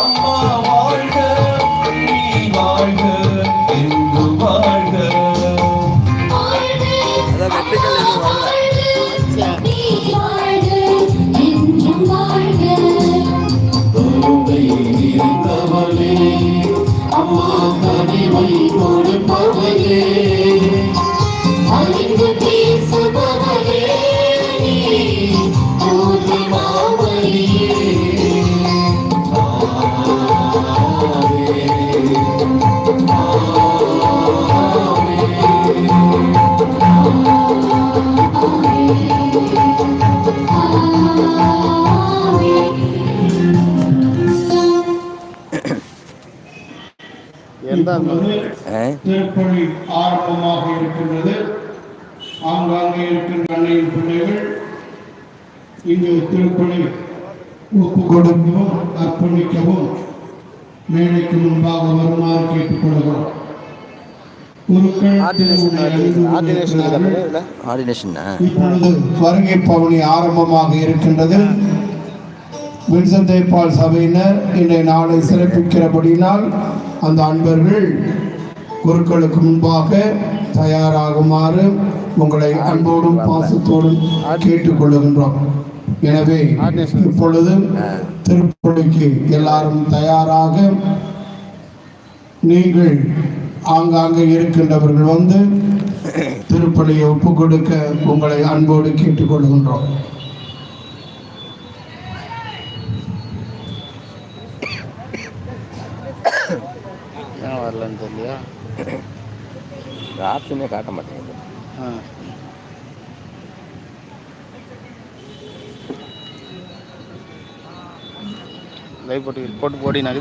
அம்மா வாழ்க நீ வாழ்க என்று வாழ்க அம்மா கனிவை கொடுப்பவளே எந்த ஆ? திருப்பணி ஆரம்பமாக இருக்கின்றது. ஆங்காங்கே இருக்கின்ற அன்னையின் பிள்ளைகள் இங்கு திருப்பணி ஒப்பு கொடுக்கவும் அர்ப்பணிக்கவும் மேடைக்கு முன்பாக வருமாறு கேட்டுக்கொள்கிறோம். இப்பொழுது வருகை பவனி ஆரம்பமாக இருக்கின்றது. வின்சென்ட் பால் சபையினர் இன்றைய நாளை சிறப்பிக்கிறபடினால் அந்த அன்பர்கள் குருக்களுக்கு முன்பாக தயாராகுமாறு உங்களை அன்போடும் பாசத்தோடும் கேட்டுக்கொள்ளுகின்றோம் எனவே இப்பொழுது திருப்பொழிக்கு எல்லாரும் தயாராக நீங்கள் ஆங்காங்கே இருக்கின்றவர்கள் வந்து திருப்பலியை ஒப்புக் கொடுக்க உங்களை அன்போடு கேட்டுக்கொள்கின்றோம். வரலன்னு தெரியலையா? ஆப்ஷனே காட்ட மாட்டேங்குது. ஆ. லைவ் போட்டு போட்டு போடி நகுது